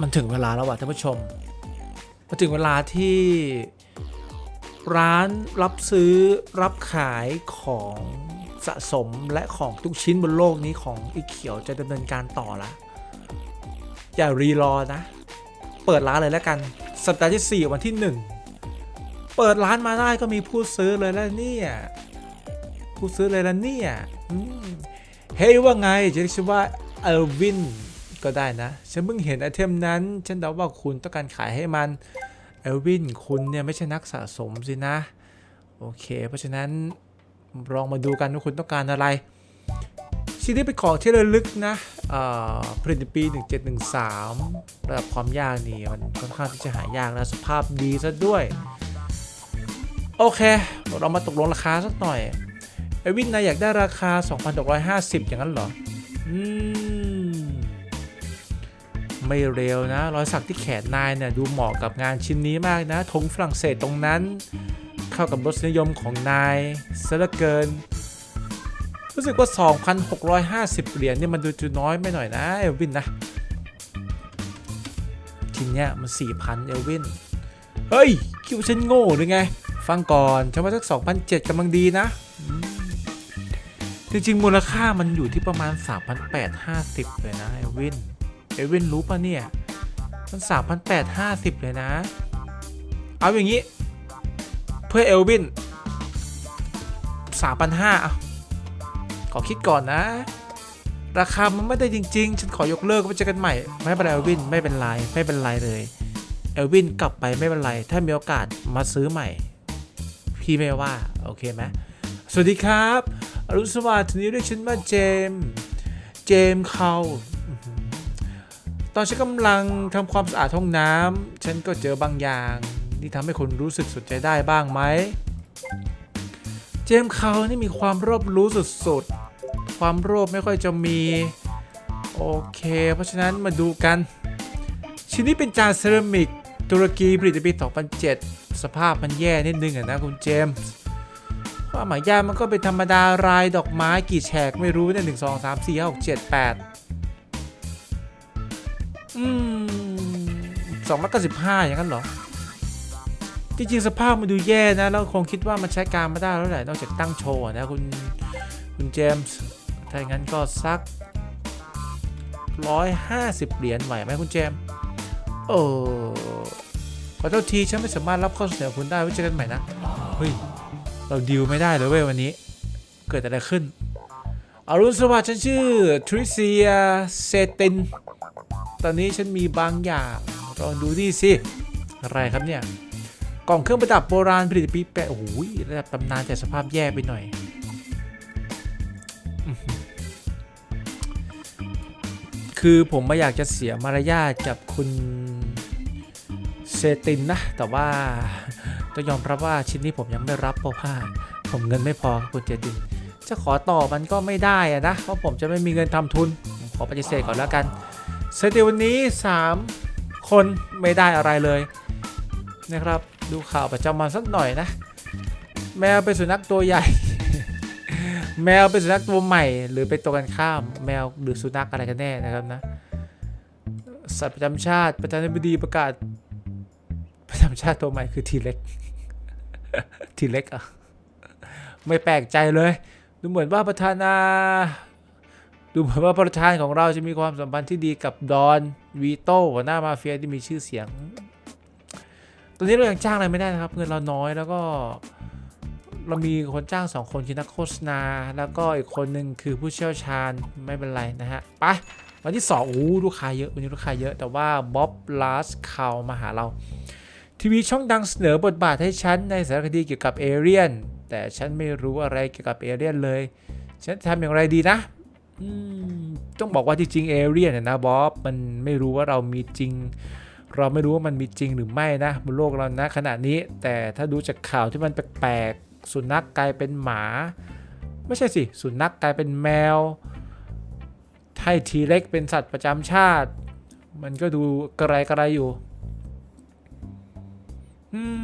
มันถึงเวลาแล้วว่ะท่านผู้ชมมาถึงเวลาที่ร้านรับซื้อรับขายของสะสมและของทุกชิ้นบนโลกนี้ของอีเขียวจะดำเนินการต่อละ อย่ารีรอนะ เปิดร้านเลยแล้วกัน สัปดาห์ที่ 4 วันที่ 1 เปิดร้านมาได้ก็มีผู้ซื้อเลยแล้วเนี่ยผู้ซื้อเลยแล้วเนี่ยเฮ้ยว่าไงจะเรียกฉันว่าเอลวิน ก็ได้นะ ฉันเพิ่งเห็นไอเทมนั้น ฉันเดาว่าคุณต้องการขายให้มันเอลวินคุณเนี่ยไม่ใช่นักสะสมสินะ โอเค เพราะฉะนั้นลองมาดูกันว่าคุณต้องการอะไรชิ้นนี้เป็นของที่ระลึกนะผลิตปี 1713ระดับความยากนี่มันค่อนข้างที่จะหายากนะสภาพดีซะด้วย โอเค เรามาตกลงราคาสักหน่อยไอวินนายอยากได้ราคา 2,650 อย่างนั้นเหรอ อืม ไม่เร็วนะ รอยสักที่แขนนายเนี่ยดูเหมาะกับงานชิ้นนี้มากนะธงฝรั่งเศสตรงนั้น เข้ากับรสนิยมของนายซะเหลือเกิน รู้สึกว่า 2,650 เหรียญนี่มันดูจะน้อยไม่หน่อยนะเอลวินนะทีเนี้ยมัน 4,000 เอลวิน เฮ้ย คิดว่าฉันโง่หรือไง ฟังก่อนฉันว่าสัก2,007กำลังดีนะจริงๆมูลค่ามันอยู่ที่ประมาณ 3,850 เลยนะเอลวิน เอลวินรู้ปะเนี่ย มัน3,850เลยนะ เอาอย่างนี้ เพื่อเอลวิน3,500อะขอคิดก่อนนะ ราคามันไม่ได้จริง ๆ ฉันขอยกเลิกไว้เจอกันใหม่ ไม่เป็นไรเอลวินไม่เป็นไรไม่เป็นไรเลย เอลวินกลับไปไม่เป็นไร ถ้ามีโอกาสมาซื้อใหม่ พี่ไม่ว่า โอเคไหมสวัสดีครับอรุณสวัสดิ์ทีนี้เรียกฉันว่าเจม เจมเขา ตอนฉันกำลังทำความสะอาดห้องน้ำฉันก็เจอบางอย่างที่ทำให้คนรู้สึกสนใจได้บ้างไหม เจมส์เขานี่มีความรอบรู้สุดๆ ความโลภไม่ค่อยจะมี โอเค เพราะฉะนั้นมาดูกัน ชิ้นนี้เป็นจานเซรามิกตุรกีผลิตปี 2007 สภาพมันแย่นิดนึงอะนะคุณเจมส์ความหมายยากมันก็เป็นธรรมดารายดอกไม้กี่แฉกไม่รู้เนี่ยหนึ่งสองสามสี่ห้าหกเจ็ดแปด อืมสองร้อยเก้าสิบห้าอย่างนั้นเหรอ จริงๆ สภาพมันดูแย่นะแล้วคงคิดว่ามันใช้การไม่ได้แล้วแหละนอกจากตั้งโชว์นะคุณคุณเจมส์ถ้าอย่างนั้นก็สัก150เหรียญไหวไหมคุณเจมส์เออขอโทษทีฉันไม่สามารถรับข้อเสนอคุณได้ไว้เจอกันใหม่นะเฮ้ยเราดีลไม่ได้เลยเว้ยวันนี้ เกิดอะไรขึ้นอรุณสวัสดิ์ฉันชื่อทริเซียเซติน ตอนนี้ฉันมีบางอย่างลองดูดิสิ อะไรครับเนี่ย กล่องเครื่องประดับโบราณผลิตปีแปดโอ้โหระดับตำนานแต่สภาพแย่ไปหน่อย คือผมไม่อยากจะเสียมารยาทกับคุณเซตินนะ แต่ว่าต้องยอมรับว่าชิ้นนี้ผมยังไม่รับเพราะว่าผมเงินไม่พอคุณเจติน จะขอต่อมันก็ไม่ได้อะนะ เพราะผมจะไม่มีเงินทำทุน ขอปฏิเสธก่อนแล้วกัน เซติวันนี้ 3 คนไม่ได้อะไรเลยนะครับ ดูข่าวประจำวันสักหน่อยนะ แมวเป็นสุนัขตัวใหญ่ แมวเป็นสุนัขตัวใหม่ หรือเป็นตัวกันข้าม แมวหรือสุนัขอะไรกันแน่นะครับนะสัตว์ประจำชาติประธานาธิบดีประกาศ ประจำชาติตัวใหม่คือทีเล็กทีเล็กอะไม่แปลกใจเลย ดูเหมือนว่าประธานา ดูเหมือนว่าประธานของเราจะมีความสัมพันธ์ที่ดีกับดอนวีโต้หัวหน้ามาเฟียที่มีชื่อเสียง ตอนนี้เรายังจ้างอะไรไม่ได้นะครับ เงินเราน้อยแล้วก็ เรามีคนจ้างสองคนคือนักโฆษณา แล้วก็อีกคนหนึ่งคือผู้เชี่ยวชาญไม่เป็นไรนะฮะไปวันที่สองโอ้โหลูกค้าเยอะวันนี้ลูกค้าเยอะแต่ว่าบ๊อบลาสคาวมาหาเราทีวีช่องดังเสนอบทบาทให้ฉันในสารคดีเกี่ยวกับเอเรียนแต่ฉันไม่รู้อะไรเกี่ยวกับเอเรียนเลย ฉันทำอย่างไรดีนะ ต้องบอกว่าจริงเอเรียนยนะบ๊อบมันไม่รู้ว่าเรามีจริง เราไม่รู้ว่ามันมีจริงหรือไม่นะบนโลกเรานะขณะนี้ แต่ถ้าดูจากข่าวที่มันแปลกๆสุนัขกลายเป็นหมา ไม่ใช่สิสุนัขกลายเป็นแมวให้ทีเล็กเป็นสัตว์ประจำชาติ มันก็ดูกระไรกระไรอยู่ อืม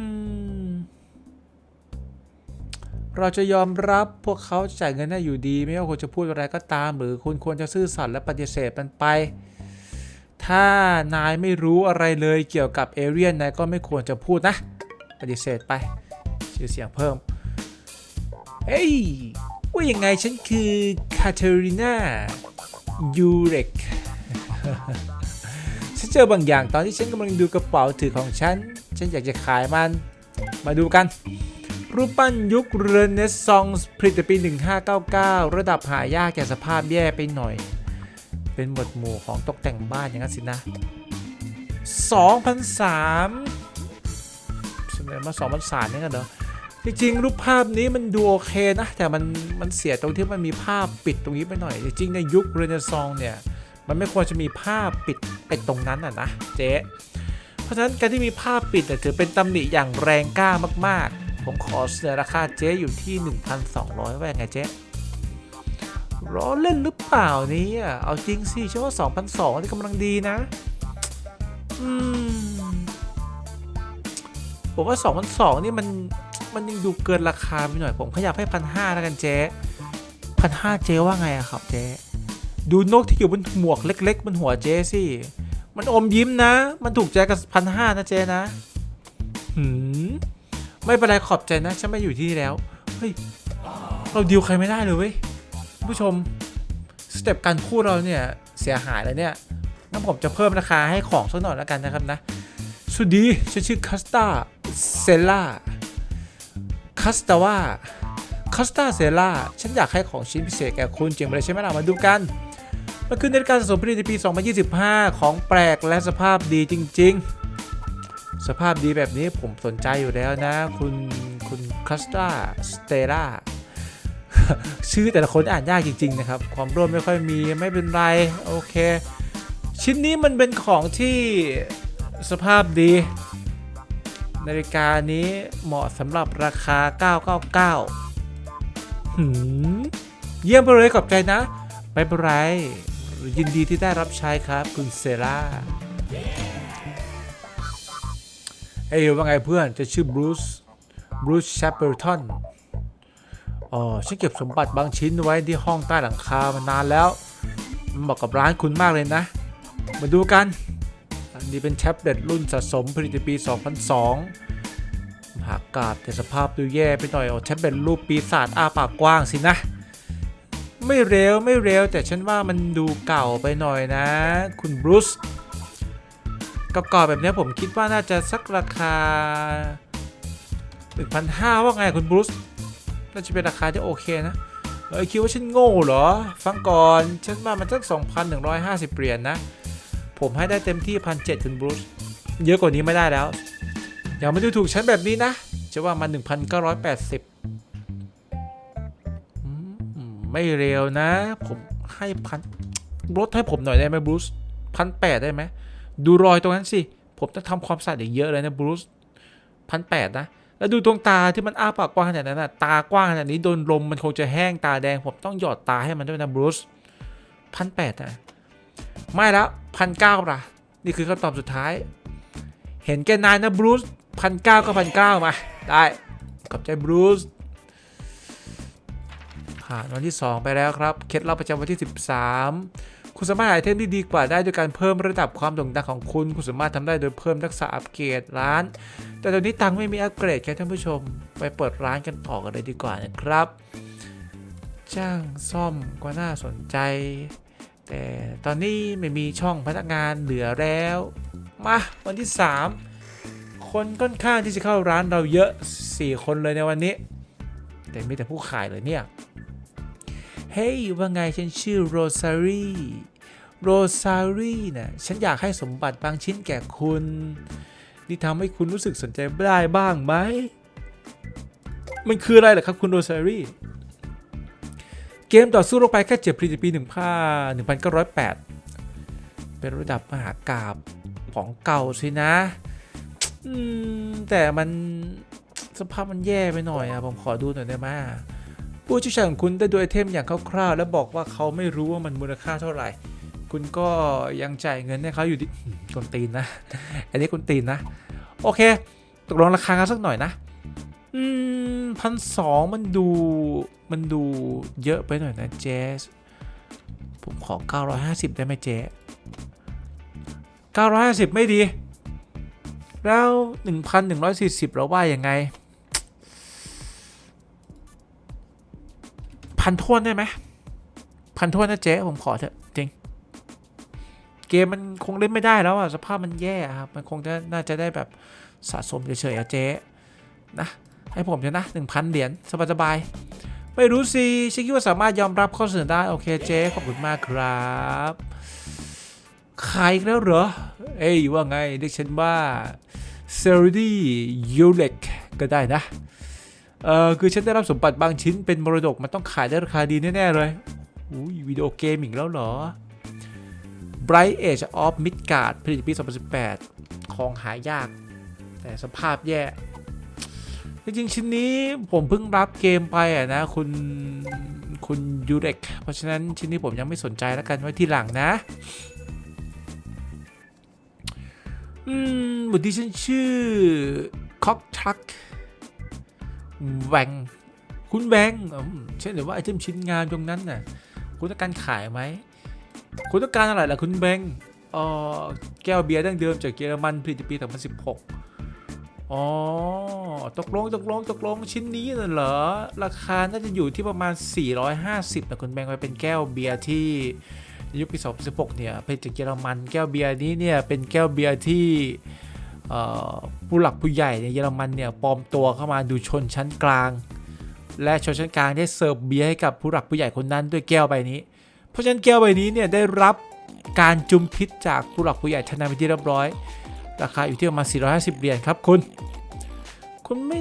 เราจะยอมรับพวกเขาจ่ายเงินให้อยู่ดี ไม่ว่าคุณจะพูดอะไรก็ตาม หรือคุณควรจะซื่อสัตย์และปฏิเสธมันไป ถ้านายไม่รู้อะไรเลยเกี่ยวกับเอเรียนนายก็ไม่ควรจะพูดนะ ปฏิเสธไป ชื่อเสียงเพิ่ม เฮ้ยว่ายังไงฉันคือคาเทอรีนายูเรกฉันเจอบางอย่างตอนที่ฉันกำลังดูกระเป๋าถือของฉัน ฉันอยากจะขายมัน มาดูกัน รูปปั้นยุคเรเนซองส์ผลิตปี 1599 ระดับหายากแต่สภาพแย่ไปหน่อย เป็นหมวดหมู่ของตกแต่งบ้านอย่างนั้นสินะ 2,003แสดงว่า2,003นี่กันเหรอจริงๆ รูปภาพนี้มันดูโอเคนะ แต่มันมันเสียตรงที่มันมีภาพปิดตรงนี้ไปหน่อย จริงๆ ในยุคเรเนซองส์เนี่ย มันไม่ควรจะมีภาพปิดไอ้ตรงนั้นอะนะเจ๊ เพราะฉะนั้นการที่มีภาพปิดเนี่ยถือเป็นตำหนิอย่างแรงกล้ามากๆ ผมขอเสนอราคาเจ๊อยู่ที่ 1,200ว่ายังไงเจ๊ล้อเล่นหรือเปล่านี่เอาจริงสิฉันว่า2,200นี่กำลังดีนะ อืม ผมว่า2,200นี่มันมันยังดูเกินราคาไปหน่อยผมขยับให้พันห้าแล้วกันเจ๊พันห้าเจ๊ว่าไงอะครับเจ๊ดูนกที่อยู่บนหมวกเล็ก ๆ บนหัวเจ๊สิมันอมยิ้มนะ มันถูกใจกับพันห้านะเจ๊นะ หืม ไม่เป็นไรขอบใจนะฉันไม่อยู่ที่นี่แล้ว เฮ้ย เราดิวใครไม่ได้เลยเว้ยผู้ชม สเต็ปการพูดเราเนี่ยเสียหายแล้วเนี่ยงั้นผมจะเพิ่มราคาให้ของสักหน่อยแล้วกันนะครับนะ สวัสดีฉันชื่อคัสตาเซล่าคัสตาว่าคัสตาเซล่าฉันอยากให้ของชิ้นพิเศษแก่คุณเจ๋งไปเลยใช่ไหมล่ะมาดูกันมันคือนการสะสมผลิตในปี 2025 ของแปลกและสภาพดีจริง ๆ สภาพดีแบบนี้ผมสนใจอยู่แล้วนะ คุณคุณคัสตาสเตล่าชื่อแต่ละคนอ่านยากจริง ๆ นะครับ ความร่วมไม่ค่อยมีไม่เป็นไร โอเค ชิ้นนี้มันเป็นของที่สภาพดี นาฬิกานี้เหมาะสำหรับราคา 999หืมเยี่ยมไปเลยขอบใจนะ ไม่เป็นไร ยินดีที่ได้รับใช้ครับ คุณเซรา เฮ้ยว่าไงเพื่อนจะชื่อบรูซบรูซแชปเปอร์ตันอ๋อฉันเก็บสมบัติบางชิ้นไว้ที่ห้องใต้หลังคามานานแล้ว มันเหมาะกับร้านคุณมากเลยนะ มาดูกัน อันนี้เป็นแท็บเล็ตรุ่นสะสมผลิตปี 2002มหากาบแต่สภาพดูแย่ไปหน่อยโอ้แท็บเล็ตรูปปีศาจอ้าปากกว้างสินะ ไม่เร็วไม่เร็วแต่ฉันว่ามันดูเก่าไปหน่อยนะ คุณบรูซ เก่าๆแบบนี้ผมคิดว่าน่าจะสักราคา 1,500 ว่าไงคุณบรูซน่าจะเป็นราคาที่โอเคนะเอ้ยคิดว่าฉันโง่เหรอ ฟังก่อน ฉันว่ามันสัก 2,150 เหรียญนนะ ผมให้ได้เต็มที่พันเคุณบรูซเยอะกว่านี้ไม่ได้แล้ว อย่ามาดูถูกฉันแบบนี้นะจะว่ามัน 1,980อืมไม่เร็วนะ ผมให้พันลดให้ผมหน่อยได้ไหมบรูซพันแปดได้ไหม ดูรอยตรงนั้นสิ ผมต้องทำความสะอาดอย่างเยอะเลยนะบรูซพันแปดนะ แล้วดูตรงตาที่มันอ้าปากกว้างขนาดนั้นนะตากว้างขนาดนี้โดนลมมันคงจะแห้งตาแดง ผมต้องหยอดตาให้มันด้วยนะบรูซพันแปดนะไม่แล้วพันเก้าละนี่คือคำตอบสุดท้าย เห็นแกนายนะบรูซพันเก้าก็พันเก้ามา ได้ขอบใจบรูซผ่านวันที่ 2 ไปแล้วครับ เคล็ดลับประจำวันที่ 13 คุณสามารถหาไอเทมที่ดีกว่าได้โดยการเพิ่มระดับความโด่งดังของคุณ คุณสามารถทำได้โดยเพิ่มทักษะอัปเกรดร้าน แต่ตอนนี้ตังค์ไม่มีอัปเกรดแค่ท่านผู้ชม ไปเปิดร้านกันต่อกันเลยดีกว่านะครับ จ้างซ่อมก็น่าสนใจ แต่ตอนนี้ไม่มีช่องพนักงานเหลือแล้ว มาวันที่ 3 คนค่อนข้างที่จะเข้าร้านเราเยอะ 4 คนเลยในวันนี้ แต่มีแต่ผู้ขายเลยเนี่ย เฮ้ยว่าไงฉันชื่อโรซารีโรซารีนะฉันอยากให้สมบัติบางชิ้นแก่คุณ นี่ทำให้คุณรู้สึกสนใจได้บ้างไหม มันคืออะไรเหรอครับคุณโรซารีเกมต่อสู้ลกไปแค่เจ็บผลิตปี1908เป็นระดับมหากราบของเก่าสินะแต่มันสภาพมันแย่ไปหน่อยอะผมขอดูหน่อยได้ไหม ผู้เชี่ยวชาญของคุณได้ดูไอเทมอย่างคร่าวๆแล้วบอกว่าเขาไม่รู้ว่ามันมูลค่าเท่าไหร่ คุณก็ยังจ่ายเงินให้เขาอยู่ดิอืมกวนตีนนะ อันนี้กวนตีนนะ โอเค ตกลงราคากันสักหน่อยนะ อืมพันสองมันดูมันดูเยอะไปหน่อยนะเจสผมขอ 950 ได้ไหมเจ๊950 ไม่ดี แล้ว 1,140 เราว่ายังไง พันทวนได้ไหมพันทวนนะเจ๊ผมขอเถอะจริง เกมมันคงเล่นไม่ได้แล้วอะสภาพมันแย่ครับมันคงจะน่าจะได้แบบสะสมเฉยๆอะเจ๊นะให้ผมเถอะนะ1,000เหรียญสบายๆไม่รู้สิฉันคิดว่าสามารถยอมรับข้อเสนอได้โอเคเจ๊ขอบคุณมากครับขายอีกแล้วเหรอ เอ้ยว่าไงเรียกฉันว่าเซอร์ดี้ยูเล็กก็ได้นะ เออคือฉันได้รับสมบัติบางชิ้นเป็นมรดกมันต้องขายได้ราคาดีแน่ ๆ เลยอุ้ยวิดีโอเกมอีกแล้วเหรอ Bright Age of Midgard ผลิตปี 2018 ของหายาก แต่สภาพแย่ จริงๆ ชิ้นนี้ผมเพิ่งรับเกมไปอะนะ คุณ คุณยูเร็กเพราะฉะนั้นชิ้นนี้ผมยังไม่สนใจแล้วกันไว้ทีหลังนะ อืมบทที่ฉันชื่อคอกทัก แวงคุณแวงเช่นหรือว่าไอเทมชิ้นงานตรงนั้นน่ะคุณต้องการขายไหมคุณต้องการอะไรล่ะคุณแบงเอ่อแก้วเบียร์ดั้งเดิมจากเยอรมันผลิตปี 2016 อ๋อ ตกลงตกลงตกลงชิ้นนี้น่ะเหรอ ราคาน่าจะอยู่ที่ประมาณ 450นะคุณแบงค์ไปเป็นแก้วเบียร์ที่ยุคปี 2016 เนี่ยผลิตจากเยอรมันแก้วเบียร์นี้เนี่ยเป็นแก้วเบียร์ที่ ผู้หลักผู้ใหญ่ในเยอรมันเนี่ยปลอมตัวเข้ามาดูชนชั้นกลาง และชนชั้นกลางได้เสิร์ฟเบียร์ให้กับผู้หลักผู้ใหญ่คนนั้นด้วยแก้วใบนี้ เพราะฉะนั้นแก้วใบนี้เนี่ยได้รับการจุมพิษจากผู้หลักผู้ใหญ่ทนายไปที่เรียบร้อย ราคาอยู่ที่ประมาณ 450 เหรียญครับคุณ คุณไม่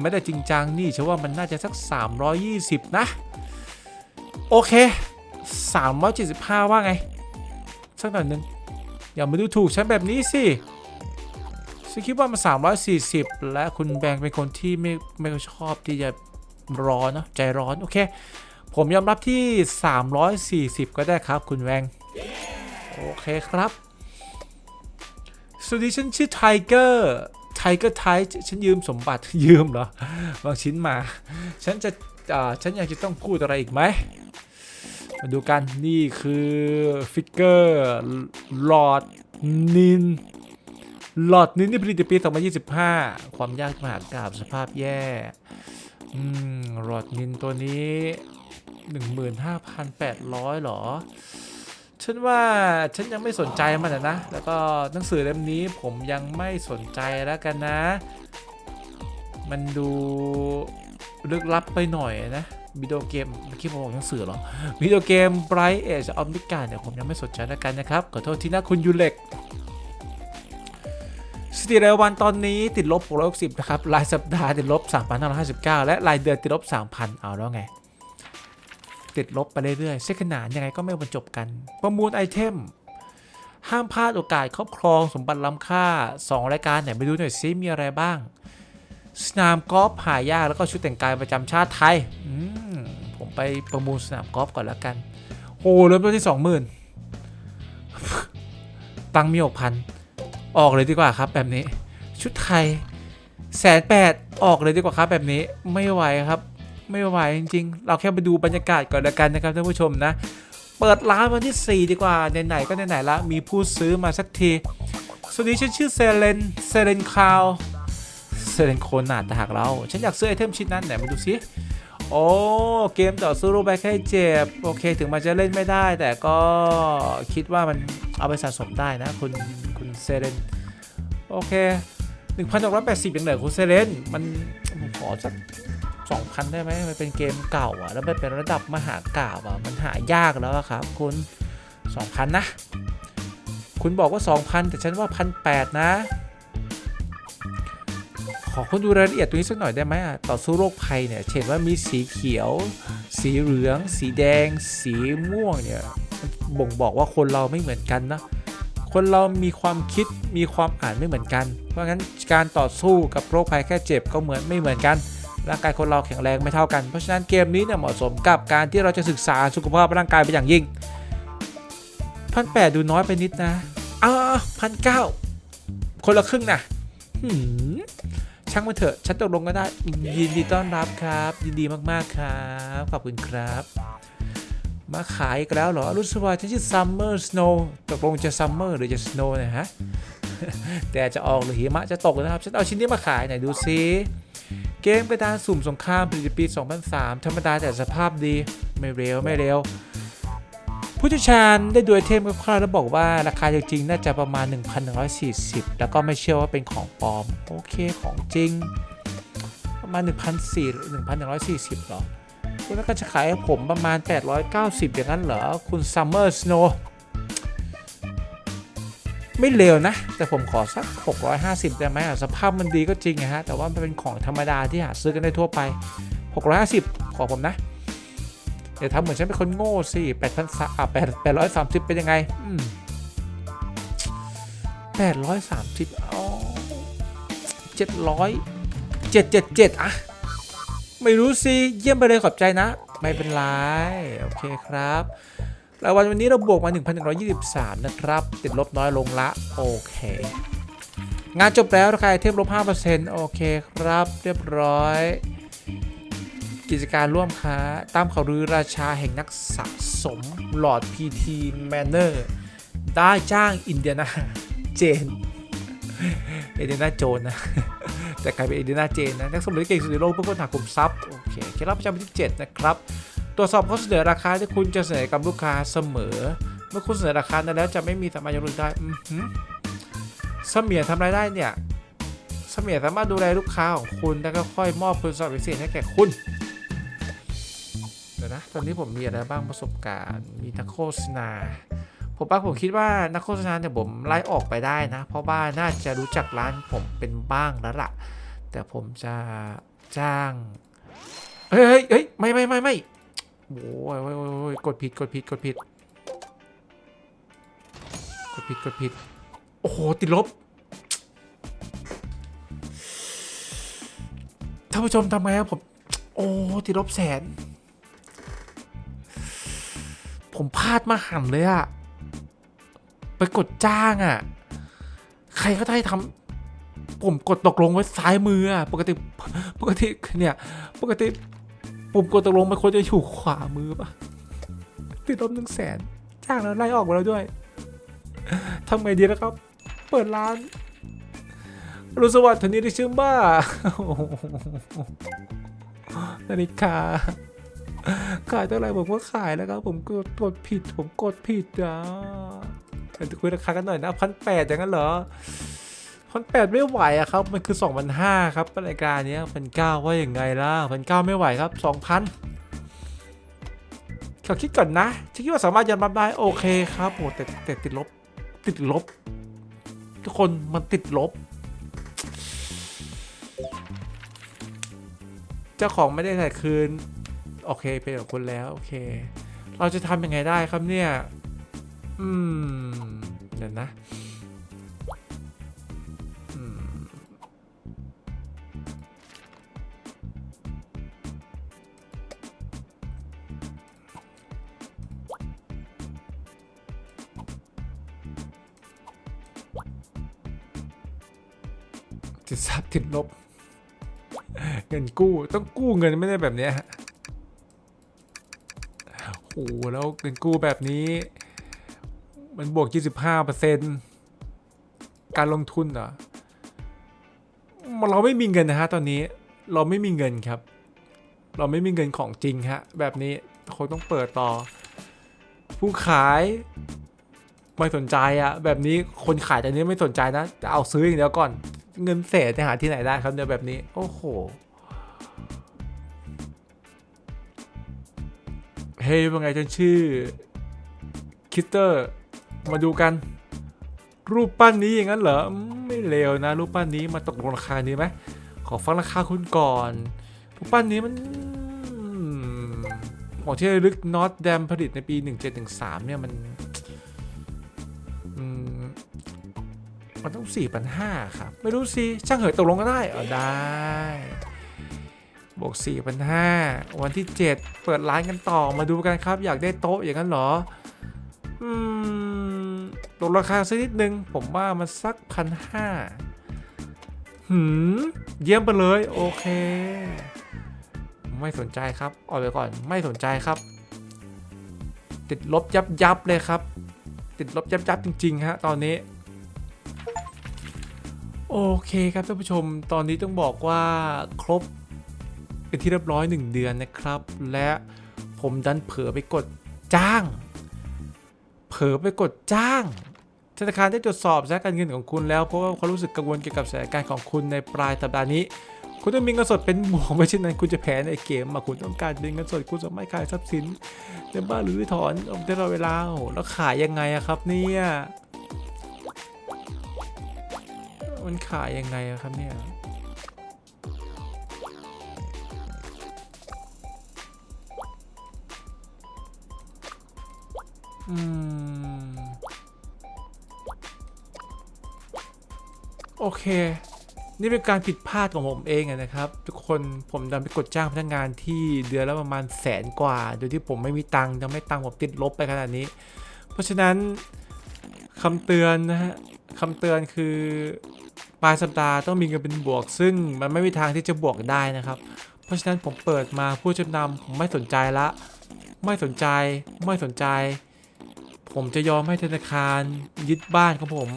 ไม่ได้จริงจังนี่ฉันว่ามันน่าจะสัก 320 นะ โอเค 375 ว่าไง สักหน่อยนึงอย่ามาดูถูกฉันแบบนี้สิ ฉันคิดว่ามัน340 และคุณแบงค์เป็นคนที่ไม่ไม่ชอบที่จะร้อนเนอะใจร้อน โอเค ผมยอมรับที่ 340 ก็ได้ครับคุณแวงโอเคครับสวัสดีฉันชื่อไทเกอร์ไทเกอร์ไทฉันยืมสมบัติยืมเหรอบางชิ้นมา ฉันจะฉันอยากจะต้องพูดอะไรอีกไหมมาดูกันนี่คือฟิกเกอร์หลอดนิน หลอดนินนี่ผลิตปี 2025 ความยากมหากาบสภาพแย่หลอดนินตัวนี้ 15,800หรอ ฉันว่าฉันยังไม่สนใจมันนะ แล้วก็หนังสือเล่มนี้ผมยังไม่สนใจแล้วกันนะ มันดูลึกลับไปหน่อยนะวิดีโอเกมเมื่อกี้ผมบอกหนังสือหรอวิดีโอเกม Bright Age of Midgard เนี่ยผมยังไม่สนใจแล้วกันนะครับ ขอโทษที่นะคุณยูเล็ก ถิติรายวันตอนนี้ติดลบ660นะครับรายสัปดาห์ติดลบ3,559 และรายเดือนติดลบ 3,000 เอาแล้วไง ติดลบไปเรื่อยๆเส้นขนานยังไงก็ไม่บรรจบกัน ประมูลไอเทม ห้ามพลาดโอกาสครอบครองสมบัติล้ำค่า 2 รายการไหนไปดูหน่อยซิมีอะไรบ้าง สนามกอล์ฟหายากแล้วก็ชุดแต่งกายประจำชาติไทยมผมไปประมูลสนามกอล์ฟก่อนแล้วกันโอ้เริ่มต้นที่ 20,000ตังมี6,000 ออกเลยดีกว่าครับแบบนี้ ชุดไทยแสนแปดออกเลยดีกว่าครับแบบนี้ไม่ไหวครับ ไม่ไหวจริงๆ เราแค่ไปดูบรรยากาศก่อนล้วกันนะครับท่านผู้ชมนะ เปิดร้านวันที่ 4 ดีกว่าไหนๆก็ไหนๆละมีผู้ซื้อมาสักทีสวัสดีฉันชื่อเซเลนเซเลนคาวเซเลนโคนาดหากเรา ฉันอยากซื้อไอเทมชิ้นนั้นไหนมาดูซิโอ้เกมต่อสู้รูปแบบแค่เจ็บโอเค ถึงมันจะเล่นไม่ได้ แต่ก็คิดว่ามันเอาไปสะสมได้นะคุณ เซเลนโอเค 1,680ยังเหลือคุณเซเลนมันผมขอสัก2,000 ได้ไหมมันเป็นเกมเก่าอะ แล้วมันเป็นระดับมหากาบอะ มันหายากแล้วครับ คุณ 2,000 นะ คุณบอกว่า 2,000 แต่ฉันว่า 1,800 นะ ขอคุณดูรายละเอียดตรงนี้สักหน่อยได้ไหมอะ ต่อสู้โรคภัยเนี่ยเห็นว่ามีสีเขียว สีเหลือง สีแดง สีม่วงเนี่ย บ่งบอกว่าคนเราไม่เหมือนกันนะ คนเรามีความคิดมีความอ่านไม่เหมือนกัน เพราะงั้นการต่อสู้กับโรคภัยแค่เจ็บก็เหมือนไม่เหมือนกันร่างกายคนเราแข็งแรงไม่เท่ากัน เพราะฉะนั้นเกมนี้เนี่ยเหมาะสมกับการที่เราจะศึกษาสุขภาพร่างกายเป็นอย่างยิ่งพันแปดดูน้อยไปนิดนะอ้าพันเก้าคนละครึ่งนะช่างมันเถอะ ฉันตกลงก็ได้ ยินดีต้อนรับครับ ยินดีมาก ๆ ครับ ขอบคุณครับ มาขายอีกแล้วเหรอรู้สึกว่าฉันชื่อ Summer Snow ตกลงจะ Summer หรือจะ Snow เนะฮะแต่จะออกหรือหิมะจะตกนะครับ ฉันเอาชิ้นนี้มาขายไหนดูซิเกมกระดานสุ่มสงครามผลิตปี 2003 ธรรมดาแต่สภาพดีไม่เร็วไม่เร็ว ผู้เชี่ยวชาญได้ดูไอเทมคร่าวๆแล้วบอกว่าราคาจริงๆน่าจะประมาณ 1,140 แล้วก็ไม่เชื่อว่าเป็นของปลอม โอเคของจริง ประมาณ 1,400 1,140หรอ คุณก็จะขายให้ผมประมาณ 890 อย่างนั้นเหรอ คุณ Summer Snow ไม่เลวนะ แต่ผมขอสัก 650 ได้ไหมสภาพมันดีก็จริงนะฮะ แต่ว่ามันเป็นของธรรมดาที่หาซื้อกันได้ทั่วไป 650 ขอผมนะ เดี๋ยวทำเหมือนฉันเป็นคนโง่สิ8,000อะ8 830 เป็นยังไง อืม830อ๋อ700 777 อะ ไม่รู้สิ เยี่ยมไปเลยขอบใจนะ ไม่เป็นไร โอเคครับรายวันวันนี้เราบวกมา 1,123 นะครับ ติดลบน้อยลงละ โอเค งานจบแล้วราคาไอเทมลบ 5%โอเคครับ เรียบร้อย กิจการร่วมค้า ตามข่าวลือราชาแห่งนักสะสมหลอด PT Manor ได้จ้างอินเดียนาเจน อินเดียนาโจนนะ แต่กลายเป็นอินเดียนาเจนนะนักสมุนเก่งสุดในโลกเพื่อค้นหากลุ่มทรัพย์โอเคเคล็ดลับประจำวันที่ 7 นะครับ ตรวจสอบข้อเสนอราคาที่คุณจะเสนอกับลูกค้าเสมอ เมื่อคุณเสนอราคานั้นแล้วจะไม่มีสามารถยกเลิกได้อือหือเสมียทำอะไรได้เนี่ยเสมียสามารถดูแลลูกค้าของคุณแล้วก็ค่อยมอบคุณสมบัติพิเศษให้แก่คุณเดี๋ยวนะตอนนี้ผมมีอะไรบ้างประสบการณ์มีนักโฆษณา ผมป้าผมคิดว่านักโฆษณาเนี่ยผมไล่ออกไปได้นะ เพราะว่าน่าจะรู้จักร้านผมเป็นบ้างแล้วล่ะ แต่ผมจะจ้างเฮ้ยเฮ้ยเฮ้ยไม่ไม่ไม่ไม่โอ้ยโอ้ยโอ้ยโอ้ยกดผิดกดผิดกดผิดกดผิดกดผิดโอ้โหติดลบท่านผู้ชมทำไงครับผม โอ้ติดลบแสน ผมพลาดมาหันเลยอะ ไปกดจ้างอะใครก็ได้ทำผมกดตกลงไว้ซ้ายมืออะปกติปกติเนี่ยปกติปุ่มกดตกลงมันควรจะอยู่ขวามือปะติดลบหนึ่งแสนจ้างแล้วไล่ออกมาแล้วด้วยทำไงดีนะครับ เปิดร้านรู้สวัสดิ์ทนี้ที่ชื่อบ้านาฬิกาขายเท่าไหร่ผมก็ขายแล้วครับ ผมกดผิด ผมกดผิดอะ คุยราคากันหน่อยนะพันแปดอย่างนั้นเหรอพันแปดไม่ไหวอะครับ มันคือสองพันห้าครับรายการนี้พันเก้าว่าอย่างไงล่ะพันเก้าไม่ไหวครับสองพันขอคิดก่อนนะฉันคิดว่าสามารถยันรับได้โอเคครับโอ้แต่แต่ติดลบ ติดลบ ทุกคนมันติดลบ เจ้าของไม่ได้ใส่คืน โอเคเป็นของคุณแล้ว โอเค เราจะทำยังไงได้ครับเนี่ย อืม เดี๋ยวนะติดทรัพย์ติดลบ เงินกู้ต้องกู้เงินไม่ได้แบบเนี้ยโอ้โหแล้วเงินกู้แบบนี้ มันบวก 25เปอร์เซ็นการลงทุนเหรอเราไม่มีเงินนะฮะตอนนี้เราไม่มีเงินครับ เราไม่มีเงินของจริงฮะ แบบนี้คงต้องเปิดต่อ ผู้ขายไม่สนใจอะแบบนี้คนขายตอนนี้ไม่สนใจนะจะเอาซื้ออย่างเดียวก่อน เงินเศษจะหาที่ไหนได้ครับเนี่ยแบบนี้ โอ้โห เฮ้ยว่าไงฉันชื่อคิสเตอร์ มาดูกัน รูปปั้นนี้อย่างนั้นเหรอไม่เลวนะ รูปปั้นนี้มาตกลงราคานี้ไหมขอฟังราคาคุณก่อน รูปปั้นนี้มันอืมของที่ระลึกน็อตแดมผลิตในปี 1713 เนี่ยมันมมันต้อง4 5 0 0ครับ ไม่รู้สิ ช่างเหอะตกลงก็ได้เออได้ บวก4 5 0 0วันที่ 7 เปิดร้านกันต่อมาดูกันครับ อยากได้โต๊ะอย่างนั้นเหรอ อืม ตกราคาสักนิดนึง ผมว่ามันสักพันห้าหืม เยี่ยมไปเลย โอเค ไม่สนใจครับออกไปก่อนไม่สนใจครับ ติดลบยับยับเลยครับ ติดลบยับยับจริงๆฮะตอนนี้ โอเคครับท่านผู้ชมตอนนี้ต้องบอกว่าครบเป็นที่เรียบร้อย 1 เดือนนะครับ และผมดันเผลอไปกดจ้าง เผลอไปกดจ้าง ธนาคารได้ตรวจสอบสถานการเงินของคุณแล้วเพราะว่าเขารู้สึกกังวลเกี่ยวกับสถานการณ์ของคุณในปลายสัปดาห์นี้ คุณต้องมีเงินสดเป็นบวกไม่เช่นนั้นคุณจะแพ้ในเกมอะคุณต้องการเป็นเงินสดคุณสามารถขายทรัพย์สินในบ้านหรือถอนได้ตลอดเวลาโหแล้วขายยังไงอะครับเนี่ยมันขายยังไงอะครับเนี่ยอืม โอเค นี่เป็นการผิดพลาดของผมเองนะครับ ทุกคนผมดันไปกดจ้างพนักงานที่เดือนละประมาณแสนกว่า โดยที่ผมไม่มีตังค์ทำให้ตังค์ผมติดลบไปขนาดนี้ เพราะฉะนั้นคำเตือนนะฮะคำเตือนคือปลายสัปดาห์ต้องมีเงินเป็นบวก ซึ่งมันไม่มีทางที่จะบวกได้นะครับ เพราะฉะนั้นผมเปิดมาผู้จำนำผมไม่สนใจละ ไม่สนใจไม่สนใจ ผมจะยอมให้ธนาคารยึดบ้านของผม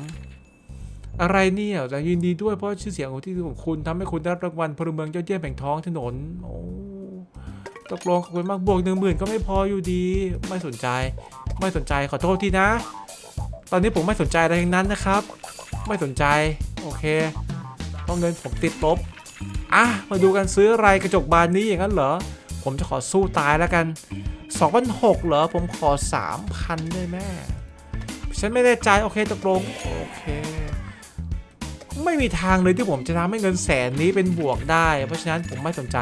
อะไรเนี่ยแต่ยินดีด้วยเพราะชื่อเสียงของที่ของคุณทำให้คุณได้รับรางวัลพลเมืองยอดเยี่ยมแห่งท้องถนน โอ้ตกลงขอบคุณมากบวกหนึ่งหมื่นก็ไม่พออยู่ดี ไม่สนใจ ไม่สนใจขอโทษทีนะ ตอนนี้ผมไม่สนใจอะไรทั้งนั้นนะครับ ไม่สนใจโอเคเพราะเงินผมติดลบอะมาดูกันซื้ออะไรกระจกบานนี้อย่างนั้นเหรอผมจะขอสู้ตายแล้วกัน2,600เหรอ ผมขอ 3,000 ได้แม่ ฉันไม่แน่ใจ โอเค ตกลง โอเค ไม่มีทางเลยที่ผมจะทำให้เงินแสนนี้เป็นบวกได้ เพราะฉะนั้นผมไม่สนใจ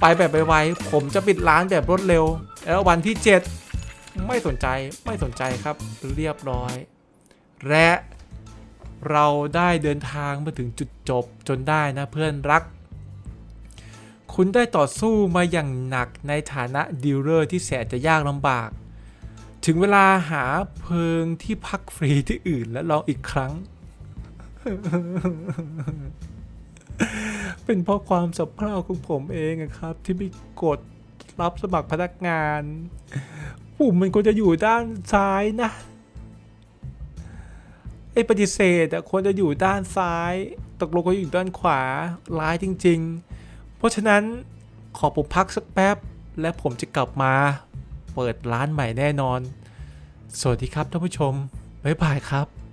ไปแบบไวๆผมจะปิดร้านแบบรวดเร็ว แล้ววันที่ 7 ไม่สนใจไม่สนใจครับเรียบร้อย และเราได้เดินทางมาถึงจุดจบจนได้นะเพื่อนรัก คุณได้ต่อสู้มาอย่างหนักในฐานะดีลเลอร์ที่แสนจะยากลำบาก ถึงเวลาหาเพิงที่พักฟรีที่อื่นและลองอีกครั้ง เป็นเพราะความสับเพร่าของผมเองอะครับ ที่ไม่กดรับสมัครพนักงานปุ่มมันควรจะอยู่ด้านซ้ายนะไอ้ปฏิเสธอะควรจะอยู่ด้านซ้าย ตกลงก็อยู่ด้านขวาร้ายจริง ๆ เพราะฉะนั้นขอผมพักสักแป๊บ และผมจะกลับมา เปิดร้านใหม่แน่นอน สวัสดีครับท่านผู้ชม บ๊ายบายครับ